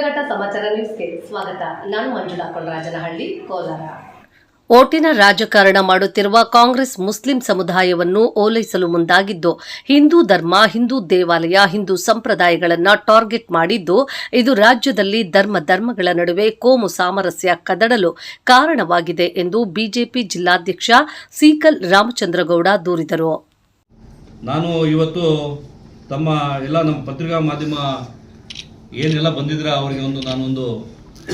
ಶಿಡ್ಲಘಟ್ಟ ಸಮಾಚಾರ ನ್ಯೂಸ್ಗೆ ಸ್ವಾಗತ. ನಾನು ಮಂಜುಳಾ ಕೊಂಡರಾಜನಹಳ್ಳಿ ಕೋಲಾರ. ಓಟಿನ ರಾಜಕಾರಣ ಮಾಡುತ್ತಿರುವ ಕಾಂಗ್ರೆಸ್ ಮುಸ್ಲಿಂ ಸಮುದಾಯವನ್ನು ಓಲೈಸಲು ಮುಂದಾಗಿದ್ದು ಹಿಂದೂ ಧರ್ಮ ಹಿಂದೂ ದೇವಾಲಯ ಹಿಂದೂ ಸಂಪ್ರದಾಯಗಳನ್ನು ಟಾರ್ಗೆಟ್ ಮಾಡಿದ್ದು ಇದು ರಾಜ್ಯದಲ್ಲಿ ಧರ್ಮ ಧರ್ಮಗಳ ನಡುವೆ ಕೋಮು ಸಾಮರಸ್ಯ ಕದಡಲು ಕಾರಣವಾಗಿದೆ ಎಂದು ಬಿಜೆಪಿ ಜಿಲ್ಲಾಧ್ಯಕ್ಷ ಸೀಕಲ್ ರಾಮಚಂದ್ರಗೌಡ ದೂರಿದರು. ನಾನು ಇವತ್ತು ತಮ್ಮ ಎಲ್ಲ ನಮ್ಮ ಪತ್ರಿಕಾ ಮಾಧ್ಯಮ ಏನೆಲ್ಲ ಬಂದಿದ್ರೆ ಅವರಿಗೆ ಒಂದು ನಾನೊಂದು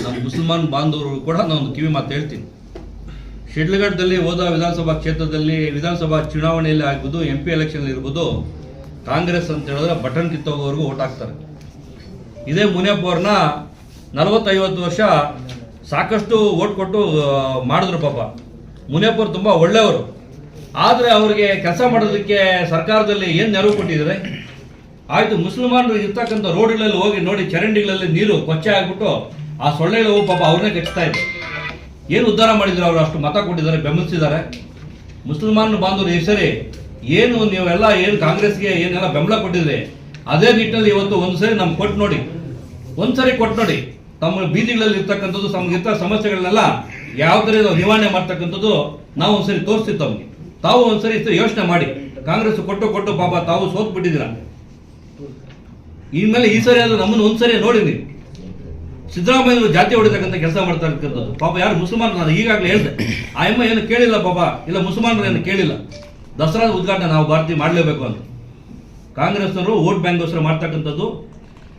ನಮ್ಮ ಮುಸಲ್ಮಾನ್ ಬಾಂಧವರು ಕೂಡ ನಾನೊಂದು ಕಿವಿ ಮಾತು ಹೇಳ್ತೀನಿ. ಶಿಡ್ಲಘಟ್ಟದಲ್ಲಿ ಹೋದ ವಿಧಾನಸಭಾ ಕ್ಷೇತ್ರದಲ್ಲಿ ವಿಧಾನಸಭಾ ಚುನಾವಣೆಯಲ್ಲಿ ಆಗ್ಬೋದು ಎಂ ಪಿ ಎಲೆಕ್ಷನ್ ಇರ್ಬೋದು, ಕಾಂಗ್ರೆಸ್ ಅಂತ ಹೇಳಿದ್ರೆ ಬಟನ್ ಕಿತ್ತೋಗೋವರೆಗೂ ಓಟ್ ಹಾಕ್ತಾರೆ. ಇದೇ ಮುನಿಯಪ್ಪ ಅವ್ರನ್ನ ನಲವತ್ತೈವತ್ತು ವರ್ಷ ಸಾಕಷ್ಟು ಓಟ್ ಕೊಟ್ಟು ಮಾಡಿದ್ರು ಪಾಪ. ಮುನಿಯಪ್ಪ ತುಂಬ ಒಳ್ಳೆಯವರು. ಆದರೆ ಅವರಿಗೆ ಕೆಲಸ ಮಾಡೋದಕ್ಕೆ ಸರ್ಕಾರದಲ್ಲಿ ಏನು ನೆರವು ಕೊಟ್ಟಿದ್ದಾರೆ? ಆಯಿತು, ಮುಸಲ್ಮಾನರು ಇರ್ತಕ್ಕಂಥ ರೋಡ್ಗಳಲ್ಲಿ ಹೋಗಿ ನೋಡಿ, ಚರಂಡಿಗಳಲ್ಲಿ ನೀರು ಕೊಚ್ಚೆ ಆಗ್ಬಿಟ್ಟು ಆ ಸೊಳ್ಳೆಗಳು ಪಾಪ ಅವ್ರನ್ನೇ ಕಚ್ತಾ ಇದೆ. ಏನು ಉದ್ಧಾರ ಮಾಡಿದ್ರು ಅವರು? ಅಷ್ಟು ಮತ ಕೊಟ್ಟಿದ್ದಾರೆ, ಬೆಂಬಲಿಸಿದ್ದಾರೆ. ಮುಸಲ್ಮಾನ್ ಬಾಂಧವರು ಈ ಸರಿ, ಏನು ನೀವೆಲ್ಲ ಏನು ಕಾಂಗ್ರೆಸ್ಗೆ ಏನೆಲ್ಲ ಬೆಂಬಲ ಕೊಟ್ಟಿದ್ರಿ? ಅದೇ ನಿಟ್ಟಿನಲ್ಲಿ ಇವತ್ತು ಒಂದು ಸರಿ ನಮ್ಗೆ ಕೊಟ್ಟು ನೋಡಿ, ಒಂದ್ಸರಿ ಕೊಟ್ಟು ನೋಡಿ. ತಮ್ಮ ಬೀದಿಗಳಲ್ಲಿ ಇರ್ತಕ್ಕಂಥದ್ದು ತಮಗಿರ್ತ ಸಮಸ್ಯೆಗಳನ್ನೆಲ್ಲ ಯಾವ ಥರ ನಿವಾರಣೆ ಮಾಡ್ತಕ್ಕಂಥದ್ದು ನಾವು ಒಂದ್ಸರಿ ತೋರಿಸ್ತೀವಿ ತಮಗೆ. ತಾವು ಒಂದ್ಸರಿ ಯೋಚನೆ ಮಾಡಿ. ಕಾಂಗ್ರೆಸ್ ಕೊಟ್ಟು ಕೊಟ್ಟು ಪಾಪ ತಾವು ಸೋತ್ ಬಿಟ್ಟಿದ್ದೀರಾ ಇನ್ಮೇಲೆ ಈ ಸರಿ ಅದು ನಮ್ಮನ್ನು ಒಂದ್ಸರಿ ನೋಡಿ ನೀವು. ಸಿದ್ದರಾಮಯ್ಯವರು ಜಾತಿ ಹೊಡಿತಕ್ಕಂಥ ಕೆಲಸ ಮಾಡ್ತಾ ಇರ್ತಕ್ಕಂಥದ್ದು ಪಾಪ ಯಾರು ಮುಸಲ್ಮಾನರು? ನಾನು ಈಗಾಗಲೇ ಹೇಳಿದೆ. ಆ ಅಮ್ಮ ಏನು ಕೇಳಿಲ್ಲ ಪಾಪ. ಇಲ್ಲ, ಮುಸಲ್ಮಾನರು ಏನು ಕೇಳಿಲ್ಲ. ದಸರಾ ಉದ್ಘಾಟನೆ ನಾವು ಭಾರತೀಯ ಮಾಡಲೇಬೇಕು ಅಂತ. ಕಾಂಗ್ರೆಸ್ನವರು ವೋಟ್ ಬ್ಯಾಂಕ್ಗೋಸ್ಕರ ಮಾಡ್ತಕ್ಕಂಥದ್ದು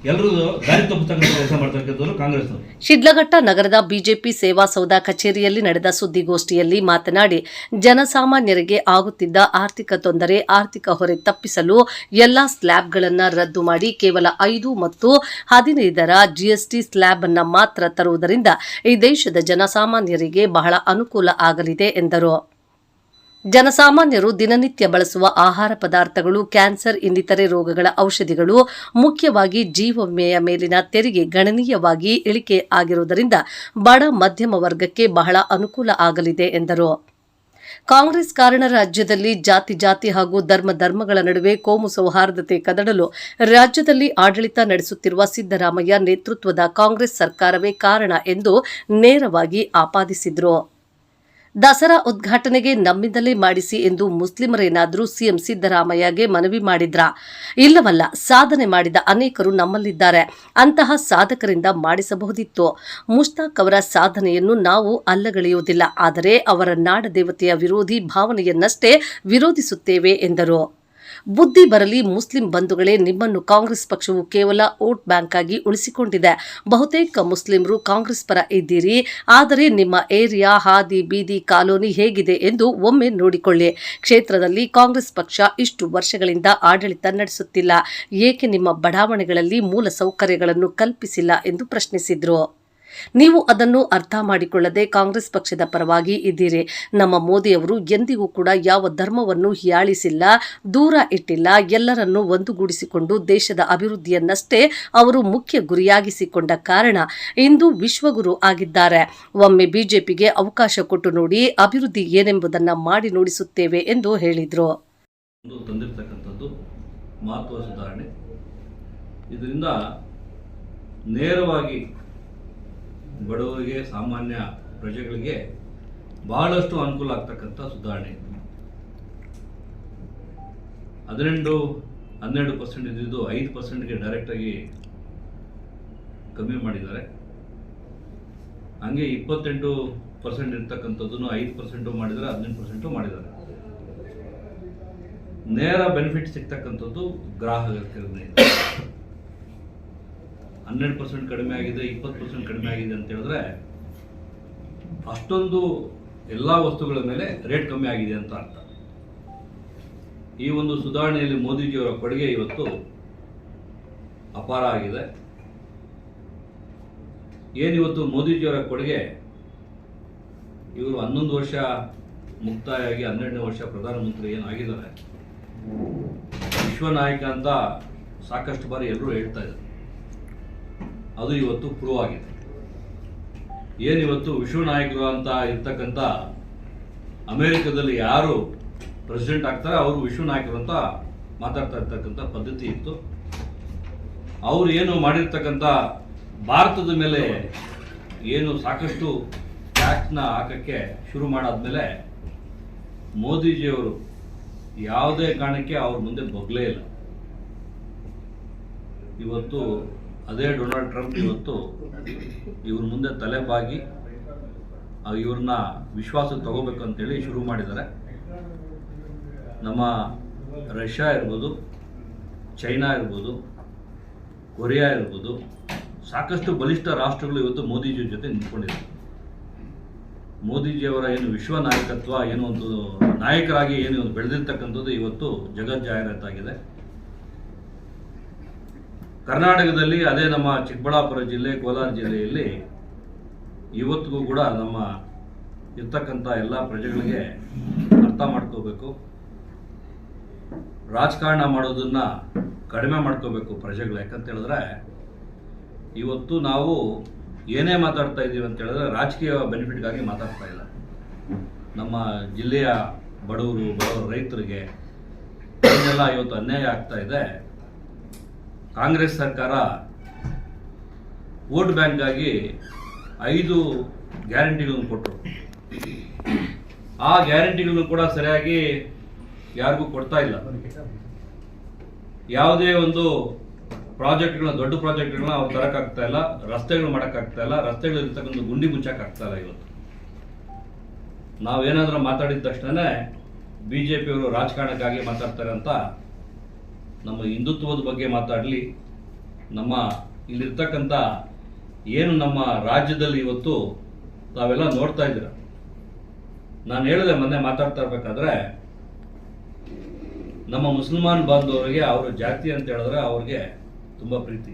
ಎಲ್ಲರೂ ಶಿಡ್ಲಘಟ್ಟ ನಗರದ ಬಿಜೆಪಿ ಸೇವಾ ಸೌಧ ಕಚೇರಿಯಲ್ಲಿ ನಡೆದ ಸುದ್ದಿಗೋಷ್ಠಿಯಲ್ಲಿ ಮಾತನಾಡಿ, ಜನಸಾಮಾನ್ಯರಿಗೆ ಆಗುತ್ತಿದ್ದ ಆರ್ಥಿಕ ತೊಂದರೆ, ಆರ್ಥಿಕ ಹೊರೆ ತಪ್ಪಿಸಲು ಎಲ್ಲಾ ಸ್ಲ್ಯಾಬ್ಗಳನ್ನು ರದ್ದು ಮಾಡಿ ಕೇವಲ ಐದು ಮತ್ತು ಹದಿನೈದರ ಜಿಎಸ್ಟಿ ಸ್ಲ್ಯಾಬ್ ಅನ್ನು ಮಾತ್ರ ತರುವುದರಿಂದ ಈ ದೇಶದ ಜನಸಾಮಾನ್ಯರಿಗೆ ಬಹಳ ಅನುಕೂಲ ಆಗಲಿದೆ ಎಂದರು. ಜನಸಾಮಾನ್ಯರು ದಿನನಿತ್ಯ ಬಳಸುವ ಆಹಾರ ಪದಾರ್ಥಗಳು, ಕ್ಯಾನ್ಸರ್, ಇನ್ನಿತರೆ ರೋಗಗಳ ಔಷಧಿಗಳು ಮುಖ್ಯವಾಗಿ ಜೀವ ವಿಮೆಯ ಮೇಲಿನ ತೆರಿಗೆ ಗಣನೀಯವಾಗಿ ಇಳಿಕೆ ಆಗಿರುವುದರಿಂದ ಬಡ ಮಧ್ಯಮ ವರ್ಗಕ್ಕೆ ಬಹಳ ಅನುಕೂಲ ಆಗಲಿದೆ ಎಂದರು. ಕಾಂಗ್ರೆಸ್ ಕಾರಣ ರಾಜ್ಯದಲ್ಲಿ ಜಾತಿ ಜಾತಿ ಹಾಗೂ ಧರ್ಮ ಧರ್ಮಗಳ ನಡುವೆ ಕೋಮು ಸೌಹಾರ್ದತೆ ಕದಡಲು ರಾಜ್ಯದಲ್ಲಿ ಆಡಳಿತ ನಡೆಸುತ್ತಿರುವ ಸಿದ್ದರಾಮಯ್ಯ ನೇತೃತ್ವದ ಕಾಂಗ್ರೆಸ್ ಸರ್ಕಾರವೇ ಕಾರಣ ಎಂದು ನೇರವಾಗಿ ಆಪಾದಿಸಿದರು. ದಸರಾ ಉದ್ಘಾಟನೆಗೆ ನಮ್ಮಿಂದಲೇ ಮಾಡಿಸಿ ಎಂದು ಮುಸ್ಲಿಮರೇನಾದರೂ ಸಿಎಂ ಸಿದ್ದರಾಮಯ್ಯಗೆ ಮನವಿ ಮಾಡಿದ್ರ? ಇಲ್ಲವಲ್ಲ, ಸಾಧನೆ ಮಾಡಿದ ಅನೇಕರು ನಮ್ಮಲ್ಲಿದ್ದಾರೆ. ಅಂತಹ ಸಾಧಕರಿಂದ ಮಾಡಿಸಬಹುದಿತ್ತು. ಮುಷ್ತಾಕ್ ಅವರ ಸಾಧನೆಯನ್ನು ನಾವು ಅಲ್ಲಗಳೆಯುವುದಿಲ್ಲ. ಆದರೆ ಅವರ ನಾಡದೇವತೆಯ ವಿರೋಧಿ ಭಾವನೆಯನ್ನಷ್ಟೇ ವಿರೋಧಿಸುತ್ತೇವೆ ಎಂದರು. ಬುದ್ಧಿ ಬರಲಿ ಮುಸ್ಲಿಂ ಬಂಧುಗಳೇ ನಿಮ್ಮನ್ನು ಕಾಂಗ್ರೆಸ್ ಪಕ್ಷವು ಕೇವಲ ವೋಟ್ ಬ್ಯಾಂಕ್ ಆಗಿ ಉಳಿಸಿಕೊಂಡಿದೆ. ಬಹುತೇಕ ಮುಸ್ಲಿಮರು ಕಾಂಗ್ರೆಸ್ ಪರ ಇದ್ದೀರಿ. ಆದರೆ ನಿಮ್ಮ ಏರಿಯಾ, ಹಾದಿ, ಬೀದಿ ಕಾಲೋನಿ ಹೇಗಿದೆ ಎಂದು ಒಮ್ಮೆ ನೋಡಿಕೊಳ್ಳಿ. ಕ್ಷೇತ್ರದಲ್ಲಿ ಕಾಂಗ್ರೆಸ್ ಪಕ್ಷ ಇಷ್ಟು ವರ್ಷಗಳಿಂದ ಆಡಳಿತ ನಡೆಸುತ್ತಿಲ್ಲ. ಏಕೆ ನಿಮ್ಮ ಬಡಾವಣೆಗಳಲ್ಲಿ ಮೂಲ ಸೌಕರ್ಯಗಳನ್ನು ಕಲ್ಪಿಸಿಲ್ಲ ಎಂದು ಪ್ರಶ್ನಿಸಿದರು. ನೀವು ಅದನ್ನು ಅರ್ಥ ಮಾಡಿಕೊಳ್ಳದೆ ಕಾಂಗ್ರೆಸ್ ಪಕ್ಷದ ಪರವಾಗಿ ಇದ್ದೀರಿ. ನಮ್ಮ ಮೋದಿಯವರು ಎಂದಿಗೂ ಕೂಡ ಯಾವ ಧರ್ಮವನ್ನು ಹಿಯಾಳಿಸಿಲ್ಲ, ದೂರ ಇಟ್ಟಿಲ್ಲ, ಎಲ್ಲರನ್ನೂ ಒಂದುಗೂಡಿಸಿಕೊಂಡು ದೇಶದ ಅಭಿವೃದ್ಧಿಯನ್ನಷ್ಟೇ ಅವರು ಮುಖ್ಯ ಗುರಿಯಾಗಿಸಿಕೊಂಡ ಕಾರಣ ಇಂದು ವಿಶ್ವಗುರು ಆಗಿದ್ದಾರೆ. ಒಮ್ಮೆ ಬಿಜೆಪಿಗೆ ಅವಕಾಶ ಕೊಟ್ಟು ನೋಡಿ ಅಭಿವೃದ್ಧಿ ಏನೆಂಬುದನ್ನು ಮಾಡಿ ನೋಡಿಸುತ್ತೇವೆ ಎಂದು ಹೇಳಿದರು. ಇದರಿಂದ ನೇರವಾಗಿ ಬಡವರಿಗೆ ಸಾಮಾನ್ಯ ಪ್ರಜೆಗಳಿಗೆ ಬಹಳಷ್ಟು ಅನುಕೂಲ ಆಗ್ತಕ್ಕಂಥ ಸುಧಾರಣೆ ಇದು. ಹದಿನೆಂಟು, ಹನ್ನೆರಡು ಪರ್ಸೆಂಟ್ ಇದ್ದಿದ್ದು ಐದು ಪರ್ಸೆಂಟ್ಗೆ ಡೈರೆಕ್ಟಾಗಿ ಕಮ್ಮಿ ಮಾಡಿದ್ದಾರೆ. ಹಂಗೆ ಇಪ್ಪತ್ತೆಂಟು ಪರ್ಸೆಂಟ್ ಇರ್ತಕ್ಕಂಥದ್ದನ್ನು ಐದು ಪರ್ಸೆಂಟು ಮಾಡಿದರೆ ಹದಿನೆಂಟು ಪರ್ಸೆಂಟು ಮಾಡಿದ್ದಾರೆ. ನೇರ ಬೆನಿಫಿಟ್ ಸಿಗ್ತಕ್ಕಂಥದ್ದು ಗ್ರಾಹಕರಿಗೆ ಹನ್ನೆರಡು ಪರ್ಸೆಂಟ್ ಕಡಿಮೆ ಆಗಿದೆ, ಇಪ್ಪತ್ತು ಪರ್ಸೆಂಟ್ ಕಡಿಮೆ ಆಗಿದೆ ಅಂತ ಹೇಳಿದ್ರೆ ಅಷ್ಟೊಂದು ಎಲ್ಲ ವಸ್ತುಗಳ ಮೇಲೆ ರೇಟ್ ಕಮ್ಮಿ ಆಗಿದೆ ಅಂತ ಅರ್ಥ. ಈ ಒಂದು ಸುಧಾರಣೆಯಲ್ಲಿ ಮೋದಿಜಿಯವರ ಕೊಡುಗೆ ಇವತ್ತು ಅಪಾರ ಆಗಿದೆ. ಏನಿವತ್ತು ಮೋದಿಜಿಯವರ ಕೊಡುಗೆ? ಇವರು ಹನ್ನೊಂದು ವರ್ಷ ಮುಕ್ತಾಯ ಆಗಿ ಹನ್ನೆರಡನೇ ವರ್ಷ ಪ್ರಧಾನಮಂತ್ರಿ ಏನಾಗಿದ್ದಾರೆ ವಿಶ್ವ ನಾಯಕ ಅಂತ ಸಾಕಷ್ಟು ಬಾರಿ ಎಲ್ಲರೂ ಹೇಳ್ತಾ ಇದ್ದಾರೆ. ಅದು ಇವತ್ತು ಪ್ರೂವ್ ಆಗಿದೆ ಏನಿವತ್ತು ವಿಶ್ವ ನಾಯಕರು ಅಂತ ಇರ್ತಕ್ಕಂಥ ಅಮೇರಿಕದಲ್ಲಿ ಯಾರು ಪ್ರೆಸಿಡೆಂಟ್ ಆಗ್ತಾರೆ, ಅವರು ವಿಶ್ವ ನಾಯಕರು ಅಂತ ಮಾತಾಡ್ತಾ ಇರ್ತಕ್ಕಂಥ ಪದ್ಧತಿ ಇತ್ತು. ಅವರು ಏನು ಮಾಡಿರ್ತಕ್ಕಂಥ ಭಾರತದ ಮೇಲೆ ಏನು ಸಾಕಷ್ಟು ಟ್ಯಾಕ್ಸ್ನ ಹಾಕೋಕ್ಕೆ ಶುರು ಮಾಡಾದ್ಮೇಲೆ ಮೋದಿಜಿಯವರು ಯಾವುದೇ ಕಾರಣಕ್ಕೆ ಅವ್ರ ಮುಂದೆ ಬಗ್ಲೇ ಇಲ್ಲ. ಇವತ್ತು ಅದೇ ಡೊನಾಲ್ಡ್ ಟ್ರಂಪ್ ಇವತ್ತು ಇವ್ರ ಮುಂದೆ ತಲೆ ಬಾಗಿ ಆ, ಇವ್ರನ್ನ ವಿಶ್ವಾಸ ತಗೋಬೇಕು ಅಂತೇಳಿ ಶುರು ಮಾಡಿದ್ದಾರೆ. ನಮ್ಮ ರಷ್ಯಾ ಇರ್ಬೋದು ಚೈನಾ ಇರ್ಬೋದು ಕೊರಿಯಾ ಇರ್ಬೋದು ಸಾಕಷ್ಟು ಬಲಿಷ್ಠ ರಾಷ್ಟ್ರಗಳು ಇವತ್ತು ಮೋದಿಜಿ ಜೊತೆ ನಿಂತ್ಕೊಂಡಿದೆ. ಮೋದಿಜಿಯವರ ಏನು ವಿಶ್ವ ನಾಯಕತ್ವ ಏನು ಒಂದು ನಾಯಕರಾಗಿ ಏನು ಬೆಳೆದಿರ್ತಕ್ಕಂಥದ್ದು ಇವತ್ತು ಜಗತ್ ಜಾಹೀರಾತಾಗಿದೆ. ಕರ್ನಾಟಕದಲ್ಲಿ ಅದೇ ನಮ್ಮ ಚಿಕ್ಕಬಳ್ಳಾಪುರ ಜಿಲ್ಲೆ, ಕೋಲಾರ ಜಿಲ್ಲೆಯಲ್ಲಿ ಇವತ್ತಿಗೂ ಕೂಡ ನಮ್ಮ ಇರ್ತಕ್ಕಂಥ ಎಲ್ಲ ಪ್ರಜೆಗಳಿಗೆ ಅರ್ಥ ಮಾಡ್ಕೋಬೇಕು. ರಾಜಕಾರಣ ಮಾಡೋದನ್ನು ಕಡಿಮೆ ಮಾಡ್ಕೋಬೇಕು ಪ್ರಜೆಗಳು. ಯಾಕಂತೇಳಿದ್ರೆ ಇವತ್ತು ನಾವು ಏನೇ ಮಾತಾಡ್ತಾ ಇದ್ದೀವಿ ಅಂತ ಹೇಳಿದ್ರೆ ರಾಜಕೀಯ ಬೆನಿಫಿಟ್ಗಾಗಿ ಮಾತಾಡ್ತಾ ಇಲ್ಲ. ನಮ್ಮ ಜಿಲ್ಲೆಯ ಬಡವರು ಬಡವರು ರೈತರಿಗೆ ಇವತ್ತು ಅನ್ಯಾಯ ಆಗ್ತಾ ಇದೆ. ಕಾಂಗ್ರೆಸ್ ಸರ್ಕಾರ ವೋಟ್ ಬ್ಯಾಂಕ್ಗಾಗಿ ಐದು ಗ್ಯಾರಂಟಿಗಳನ್ನು ಕೊಟ್ಟರು ಆ ಗ್ಯಾರಂಟಿಗಳನ್ನು ಕೂಡ ಸರಿಯಾಗಿ ಯಾರಿಗೂ ಕೊಡ್ತಾ ಇಲ್ಲ. ಯಾವುದೇ ಒಂದು ಪ್ರಾಜೆಕ್ಟ್ಗಳನ್ನ, ದೊಡ್ಡ ಪ್ರಾಜೆಕ್ಟ್ಗಳನ್ನ ಅವ್ರು ತರಕ್ಕಾಗ್ತಾ ಇಲ್ಲ, ರಸ್ತೆಗಳು ಮಾಡೋಕ್ಕಾಗ್ತಾ ಇಲ್ಲ, ರಸ್ತೆಗಳು ಇರ್ತಕ್ಕಂಥ ಗುಂಡಿ ಮುಚ್ಚೋಕ್ಕಾಗ್ತಾ ಇಲ್ಲ ಇವತ್ತು. ನಾವೇನಾದರೂ ಮಾತಾಡಿದ ತಕ್ಷಣ ಬಿ ಜೆ ಪಿಯವರು ರಾಜಕಾರಣಕ್ಕಾಗಿ ಮಾತಾಡ್ತಾರೆ ಅಂತ ನಮ್ಮ ಹಿಂದುತ್ವದ ಬಗ್ಗೆ ಮಾತಾಡಲಿ. ನಮ್ಮ ಇಲ್ಲಿರ್ತಕ್ಕಂಥ ಏನು ನಮ್ಮ ರಾಜ್ಯದಲ್ಲಿ ಇವತ್ತು ತಾವೆಲ್ಲ ನೋಡ್ತಾ ಇದ್ದೀರ? ನಾನು ಹೇಳಿದೆ ಮೊನ್ನೆ ಮಾತಾಡ್ತಾ ಇರ್ಬೇಕಾದ್ರೆ, ನಮ್ಮ ಮುಸಲ್ಮಾನ್ ಬಾಂಧವರಿಗೆ ಅವರ ಜಾತಿ ಅಂತ ಹೇಳಿದ್ರೆ ಅವ್ರಿಗೆ ತುಂಬ ಪ್ರೀತಿ.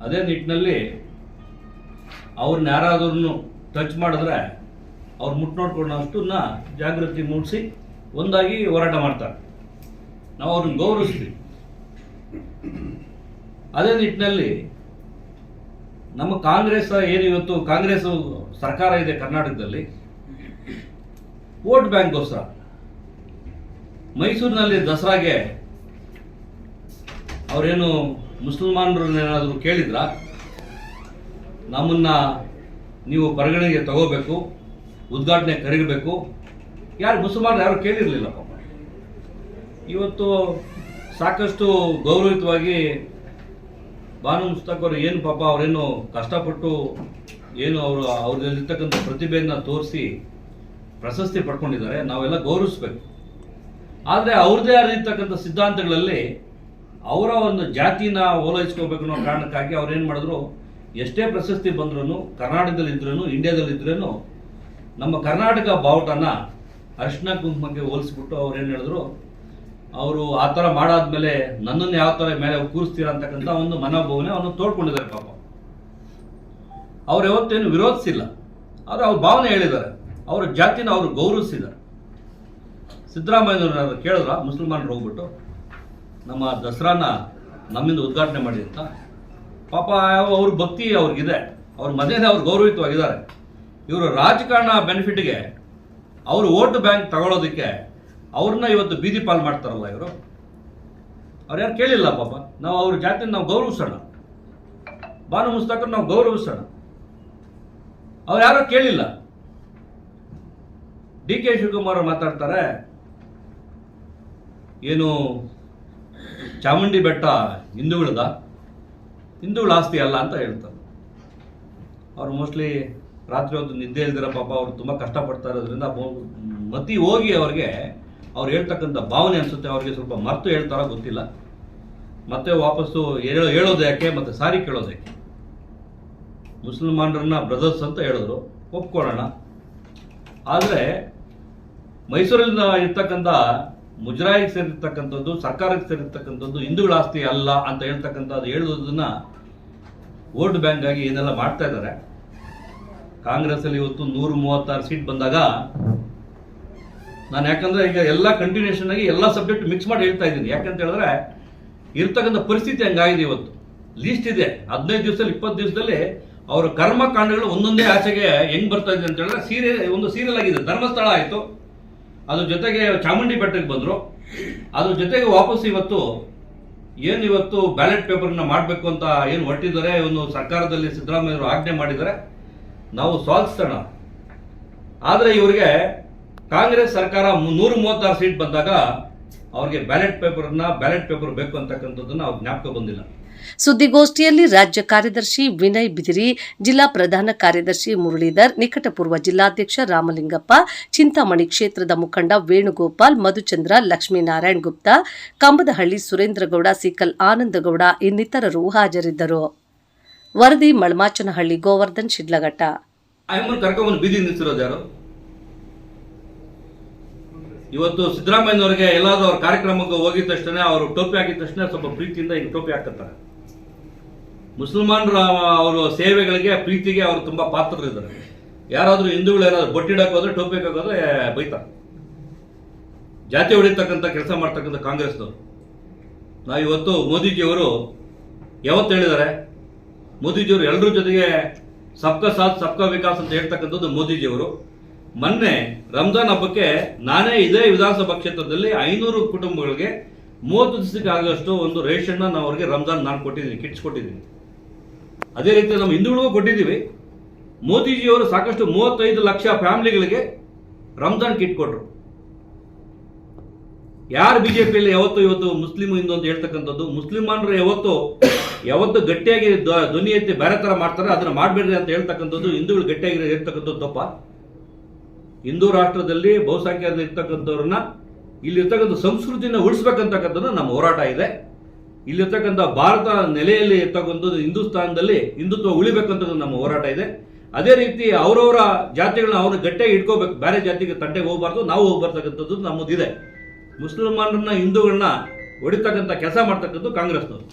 ಅದೇ ನಿಟ್ಟಿನಲ್ಲಿ ಅವ್ರನ್ನ ಯಾರಾದ್ರೂ ಟಚ್ ಮಾಡಿದ್ರೆ ಅವ್ರು ಮುಟ್ ನೋಡ್ಕೊಳ್ಳೋಷ್ಟನ್ನ ಜಾಗೃತಿ ಮೂಡಿಸಿ, ಒಂದಾಗಿ ಹೋರಾಟ ಮಾಡ್ತಾರೆ. ನಾವು ಅವ್ರನ್ನ ಗೌರವಿಸ್ತೀವಿ. ಅದೇ ನಿಟ್ಟಿನಲ್ಲಿ ನಮ್ಮ ಕಾಂಗ್ರೆಸ್ ಏನು ಇವತ್ತು ಕಾಂಗ್ರೆಸ್ ಸರ್ಕಾರ ಇದೆ ಕರ್ನಾಟಕದಲ್ಲಿ, ವೋಟ್ ಬ್ಯಾಂಕ್ಗೋಸ್ಕರ. ಮೈಸೂರಿನಲ್ಲಿ ದಸರಾಗೆ ಅವರೇನು ಮುಸಲ್ಮಾನರನ್ನೇನಾದರೂ ಕೇಳಿದ್ರ? ನಮ್ಮನ್ನ ನೀವು ಪರಿಗಣನೆಗೆ ತಗೋಬೇಕು, ಉದ್ಘಾಟನೆ ಕರೀಬೇಕು. ಯಾರು ಮುಸಲ್ಮಾನರು ಯಾರು ಕೇಳಿರಲಿಲ್ಲ ಪಾಪ ಇವತ್ತು ಸಾಕಷ್ಟು ಗೌರವಿತವಾಗಿ ಬಾನು ಮುಸ್ತಕ್ ಅವರು ಏನು ಪಾಪ ಅವರೇನು ಕಷ್ಟಪಟ್ಟು ಏನು ಅವರು ಅವ್ರಲ್ಲಿರ್ತಕ್ಕಂಥ ಪ್ರತಿಭೆಯನ್ನು ತೋರಿಸಿ ಪ್ರಶಸ್ತಿ ಪಡ್ಕೊಂಡಿದ್ದಾರೆ, ನಾವೆಲ್ಲ ಗೌರವಿಸ್ಬೇಕು. ಆದರೆ ಅವ್ರದ್ದೇ ಆಗಿರ್ತಕ್ಕಂಥ ಸಿದ್ಧಾಂತಗಳಲ್ಲಿ ಅವರ ಒಂದು ಜಾತಿನ ಓಲೈಸ್ಕೋಬೇಕು ಅನ್ನೋ ಕಾರಣಕ್ಕಾಗಿ ಅವ್ರು ಏನು ಮಾಡಿದ್ರು, ಎಷ್ಟೇ ಪ್ರಶಸ್ತಿ ಬಂದ್ರೂ ಕರ್ನಾಟಕದಲ್ಲಿ ಇಂಡಿಯಾದಲ್ಲಿದ್ರೂ ನಮ್ಮ ಕರ್ನಾಟಕ ಬಾವುಟನ ಅರ್ಶಿನ ಕುಂಕುಮಕ್ಕೆ ಹೋಲಿಸ್ಬಿಟ್ಟು ಅವ್ರು ಏನು ಹೇಳಿದ್ರು ಅವರು ಆ ಥರ ಮಾಡಾದ್ಮೇಲೆ ನನ್ನನ್ನು ಯಾವ ಥರ ಮೇಲೆ ಕೂರಿಸ್ತೀರಾ ಅಂತಕ್ಕಂಥ ಒಂದು ಮನೋಭಾವನೆ ಅವನು ತೋಡ್ಕೊಂಡಿದ್ದಾರೆ ಪಾಪ. ಅವ್ರು ಯಾವತ್ತೇನು ವಿರೋಧಿಸಿಲ್ಲ. ಆದರೆ ಅವ್ರ ಭಾವನೆ ಹೇಳಿದ್ದಾರೆ. ಅವ್ರ ಜಾತಿನ ಅವರು ಗೌರವಿಸಿದ್ದಾರೆ. ಸಿದ್ದರಾಮಯ್ಯನವರು ಕೇಳಿದ್ರ? ಮುಸಲ್ಮಾನರು ಹೋಗ್ಬಿಟ್ಟು. ನಮ್ಮ ದಸರಾನ ನಮ್ಮಿಂದ ಉದ್ಘಾಟನೆ ಮಾಡಿ ಅಂತ. ಪಾಪ ಅವ್ರ ಭಕ್ತಿ ಅವ್ರಿಗಿದೆ. ಅವ್ರ ಮನೇಲಿ ಅವ್ರು ಗೌರವಿತವಾಗಿದ್ದಾರೆ ಇವರು ರಾಜಕಾರಣ ಬೆನಿಫಿಟ್ಗೆ ಅವರು ವೋಟ್ ಬ್ಯಾಂಕ್ ತಗೊಳ್ಳೋದಕ್ಕೆ ಅವ್ರನ್ನ ಇವತ್ತು ಬೀದಿ ಪಾಲ್ ಮಾಡ್ತಾರಲ್ಲ ಇವರು? ಅವ್ರು ಯಾರು ಕೇಳಿಲ್ಲ ಪಾಪ. ನಾವು ಅವ್ರ ಜಾತಿನ ನಾವು ಗೌರವಿಸೋಣ. ಬಾನು ಮುಸ್ತಾಕರ್ ನಾವು ಗೌರವಿಸೋಣ. ಅವ್ರು ಯಾರೋ ಕೇಳಿಲ್ಲ. ಡಿ ಕೆ ಶಿವಕುಮಾರ್ ಮಾತಾಡ್ತಾರೆ, ಏನು ಚಾಮುಂಡಿ ಬೆಟ್ಟ ಹಿಂದೂಗಳದ? ಹಿಂದೂಗಳ ಆಸ್ತಿ ಅಲ್ಲ ಅಂತ ಹೇಳ್ತಾರೆ. ಅವ್ರು ಮೋಸ್ಟ್ಲಿ ರಾತ್ರಿ ಒಂದು ನಿದ್ದೆ ಇಲ್ದಿರ ಪಾಪ ಅವ್ರು ತುಂಬ ಕಷ್ಟಪಡ್ತಾ ಇರೋದ್ರಿಂದ ಮತಿ ಹೋಗಿ ಅವ್ರಿಗೆ ಅವ್ರು ಹೇಳ್ತಕ್ಕಂಥ ಭಾವನೆ ಅನಿಸುತ್ತೆ, ಅವ್ರಿಗೆ ಸ್ವಲ್ಪ ಮರ್ತು ಹೇಳ್ತಾರೋ ಗೊತ್ತಿಲ್ಲ. ಮತ್ತೆ ವಾಪಸ್ಸು ಹೇಳೋ, ಹೇಳೋದು ಯಾಕೆ, ಮತ್ತೆ ಸಾರಿ ಕೇಳೋದು ಯಾಕೆ? ಮುಸಲ್ಮಾನರನ್ನ ಬ್ರದರ್ಸ್ ಅಂತ ಹೇಳಿದ್ರು, ಒಪ್ಕೊಳ್ಳೋಣ. ಆದರೆ ಮೈಸೂರಿನ ಇರ್ತಕ್ಕಂಥ ಮುಜರಾಯಿಗೆ ಸೇರಿರ್ತಕ್ಕಂಥದ್ದು, ಸರ್ಕಾರಕ್ಕೆ ಸೇರಿರ್ತಕ್ಕಂಥದ್ದು ಹಿಂದೂಗಳ ಆಸ್ತಿ ಅಲ್ಲ ಅಂತ ಹೇಳ್ತಕ್ಕಂಥದ್ದು ಹೇಳೋದನ್ನ ವೋಟ್ ಬ್ಯಾಂಕ್ ಆಗಿ ಏನೆಲ್ಲ ಮಾಡ್ತಾ ಇದ್ದಾರೆ. ಕಾಂಗ್ರೆಸ್ ಅಲ್ಲಿ ಇವತ್ತು ನೂರ ಮೂವತ್ತಾರು ಸೀಟ್ ಬಂದಾಗ ನಾನು ಯಾಕಂದ್ರೆ ಈಗ ಎಲ್ಲ ಕಂಟಿನ್ಯೂಷನ್ ಆಗಿ ಎಲ್ಲ ಸಬ್ಜೆಕ್ಟ್ ಮಿಕ್ಸ್ ಮಾಡಿ ಹೇಳ್ತಾ ಇದ್ದೀನಿ. ಯಾಕಂತ ಹೇಳಿದ್ರೆ, ಇರ್ತಕ್ಕಂಥ ಪರಿಸ್ಥಿತಿ ಹಂಗಾಗಿದೆ ಇವತ್ತು. ಲೀಸ್ಟ್ ಇದೆ. ಹದಿನೈದು ದಿವಸದಲ್ಲಿ, ಇಪ್ಪತ್ತು ದಿವಸದಲ್ಲಿ ಅವರ ಕರ್ಮಕಾಂಡಗಳು ಒಂದೊಂದೇ ಆಚೆಗೆ ಹೆಂಗ್ ಬರ್ತಾ ಇದೆ ಅಂತ ಹೇಳಿದ್ರೆ, ಸೀರೆ, ಒಂದು ಸೀರಿಯಲ್ ಆಗಿದೆ. ಧರ್ಮಸ್ಥಳ ಆಯಿತು. ಅದ್ರ ಜೊತೆಗೆ ಚಾಮುಂಡಿ ಬೆಟ್ಟಕ್ಕೆ ಬಂದರು. ಅದ್ರ ಜೊತೆಗೆ ವಾಪಸ್ ಇವತ್ತು ಏನು ಇವತ್ತು ಬ್ಯಾಲೆಟ್ ಪೇಪರ್ನ ಮಾಡಬೇಕು ಅಂತ ಏನು ಹೊರಟಿದ್ದಾರೆ ಒಂದು ಸರ್ಕಾರದಲ್ಲಿ ಸಿದ್ದರಾಮಯ್ಯವರು ಆಜ್ಞೆ ಮಾಡಿದ್ದಾರೆ. ನಾವು ಸ್ವಾಗತಿಸೋಣ. ಆದರೆ ಇವರಿಗೆ ಕಾಂಗ್ರೆಸ್ ಸರ್ಕಾರ ನೂರ ಮೂವತ್ತಾರು ಸೀಟ್ ಬಂದಾಗ ಅವ್ರಿಗೆ ಬ್ಯಾಲೆಟ್ ಪೇಪರ್ನ ಬ್ಯಾಲೆಟ್ ಪೇಪರ್ ಬೇಕು ಅಂತಕ್ಕಂಥದ್ದನ್ನು ಅವ್ರ ಜ್ಞಾಪಕ ಬಂದಿಲ್ಲ. ಸುದ್ದಿಗೋಷ್ಠಿಯಲ್ಲಿ ರಾಜ್ಯ ಕಾರ್ಯದರ್ಶಿ ವಿನಯ್ ಬಿದಿರಿ ಜಿಲ್ಲಾ ಪ್ರಧಾನ ಕಾರ್ಯದರ್ಶಿ ಮುರಳೀಧರ್ ನಿಕಟಪೂರ್ವ ಜಿಲ್ಲಾಧ್ಯಕ್ಷ ರಾಮಲಿಂಗಪ್ಪ ಚಿಂತಾಮಣಿ ಕ್ಷೇತ್ರದ ಮುಖಂಡ ವೇಣುಗೋಪಾಲ್ ಮಧುಚಂದ್ರ ಲಕ್ಷ್ಮೀನಾರಾಯಣ್ ಗುಪ್ತಾ ಕಂಬದಹಳ್ಳಿ ಸುರೇಂದ್ರಗೌಡ ಸಿಕಲ್ ಆನಂದಗೌಡ ಇನ್ನಿತರರು ಹಾಜರಿದ್ದರು. ವರದಿ ಮಳಮಾಚನಹಳ್ಳಿ ಗೋವರ್ಧನ್ ಶಿಡ್ಲಘಟ್ಟ ಅಮ್ಮನ್ ಕರ್ಕೊಂಬಂದು ಬೀದಿ ನಿಲ್ಸಿರೋದು ಯಾರು ಇವತ್ತು ಸಿದ್ದರಾಮಯ್ಯನವರಿಗೆ ಎಲ್ಲಾದರೂ ಅವ್ರ ಕಾರ್ಯಕ್ರಮಕ್ಕೆ ಹೋಗಿದ ತಕ್ಷಣ ಅವರು ಟೋಪಿ ಹಾಕಿದ ತಕ್ಷಣ ಸ್ವಲ್ಪ ಪ್ರೀತಿಯಿಂದ ಹಿಂಗೆ ಟೋಪಿ ಹಾಕತ್ತಾರೆ ಮುಸಲ್ಮಾನರ ಅವರು ಸೇವೆಗಳಿಗೆ, ಪ್ರೀತಿಗೆ ಅವರು ತುಂಬಾ ಪಾತ್ರರಿದ್ದಾರೆ ಯಾರಾದರೂ ಹಿಂದೂಗಳು ಏನಾದ್ರು ಬೊಟ್ಟಿಡಕ್ಕೆ ಹೋದ್ರೆ, ಟೋಪಿ ಹಾಕೋದ್ರೆ ಬೈತಾರೆ ಜಾತಿ ಹೊಡಿತಕ್ಕಂಥ ಕೆಲಸ ಮಾಡ್ತಕ್ಕಂಥ ಕಾಂಗ್ರೆಸ್ನವರು. ನಾವು ಇವತ್ತು ಮೋದಿಜಿಯವರು ಯಾವತ್ತು ಹೇಳಿದ್ದಾರೆ? ಮೋದಿಜಿಯವರು ಎಲ್ಲರ ಜೊತೆಗೆ ಸಬ್ಕಾ ಸಾಥ್, ಸಬ್ಕಾ ವಿಕಾಸ್ ಅಂತ ಹೇಳ್ತಕ್ಕಂಥದ್ದು ಮೋದಿಜಿಯವರು. ಮೊನ್ನೆ ರಂಜಾನ್ ಹಬ್ಬಕ್ಕೆ ನಾನೇ ಇದೇ ವಿಧಾನಸಭಾ ಕ್ಷೇತ್ರದಲ್ಲಿ ಐನೂರು ಕುಟುಂಬಗಳಿಗೆ ಮೂವತ್ತು ದಿವಸಕ್ಕೆ ಆಗಷ್ಟು ಒಂದು ರೇಷನ್ ನಾವು ಅವ್ರಿಗೆ ರಂಜಾನ್ ನಾನು ಕೊಟ್ಟಿದ್ದೀನಿ, ಕಿಟ್ಸ್ ಕೊಟ್ಟಿದ್ದೀನಿ. ಅದೇ ರೀತಿ ನಮ್ಮ ಹಿಂದೂಗಳಿಗೂ ಕೊಟ್ಟಿದ್ದೀವಿ. ಮೋದಿಜಿಯವರು ಸಾಕಷ್ಟು ಮೂವತ್ತೈದು ಲಕ್ಷ ಫ್ಯಾಮಿಲಿಗಳಿಗೆ ರಂಜಾನ್ ಕಿಟ್ ಕೊಟ್ಟರು ಯಾರು ಬಿಜೆಪಿಯಲ್ಲಿ ಯಾವತ್ತು ಇವತ್ತು ಮುಸ್ಲಿಮ್ ಹಿಂದೂ ಅಂತ ಹೇಳ್ತಕ್ಕಂಥದ್ದು ಮುಸ್ಲಿಮಾನರು ಯಾವತ್ತು ಯಾವತ್ತು ಗಟ್ಟಿಯಾಗಿ ಧ್ವ- ಧ್ವನಿ ಎತ್ತಿ ಬೇರೆ ಥರ ಮಾಡ್ತಾರೆ, ಅದನ್ನು ಮಾಡಬೇಡ್ರಿ ಅಂತ ಹೇಳ್ತಕ್ಕಂಥದ್ದು ಹಿಂದೂಗಳು ಗಟ್ಟಿಯಾಗಿ ಹೇಳ್ತಕ್ಕಂಥದ್ದು ತಪ್ಪ. ಹಿಂದೂ ರಾಷ್ಟ್ರದಲ್ಲಿ ಬಹುಸಂಖ್ಯಾತ ಇರ್ತಕ್ಕಂಥವ್ರನ್ನ, ಇಲ್ಲಿರ್ತಕ್ಕಂಥ ಸಂಸ್ಕೃತಿನ ಉಳಿಸ್ಬೇಕಂತಕ್ಕಂಥದ್ದು ನಮ್ಮ ಹೋರಾಟ ಇದೆ. ಇಲ್ಲಿರ್ತಕ್ಕಂಥ ಭಾರತ ನೆಲೆಯಲ್ಲಿ ಇರ್ತಕ್ಕಂಥದ್ದು ಹಿಂದೂಸ್ತಾನದಲ್ಲಿ ಹಿಂದುತ್ವ ಉಳಿಬೇಕಂತದ್ದು ನಮ್ಮ ಹೋರಾಟ ಇದೆ. ಅದೇ ರೀತಿ ಅವರವರ ಜಾತಿಗಳನ್ನ ಅವ್ರನ್ನ ಗಟ್ಟೆ ಇಟ್ಕೋಬೇಕು. ಬೇರೆ ಜಾತಿಗೆ ತಂಟೆಗೆ ಹೋಗ್ಬಾರ್ದು, ನಾವು ಹೋಗ್ಬರ್ತಕ್ಕಂಥದ್ದು ನಮ್ಮದಿದೆ. ಮುಸಲ್ಮಾನರನ್ನ ಹಿಂದೂಗಳನ್ನ ಹೊಡಿತಕ್ಕಂಥ ಕೆಲಸ ಮಾಡ್ತಕ್ಕಂಥದ್ದು ಕಾಂಗ್ರೆಸ್ನವರು.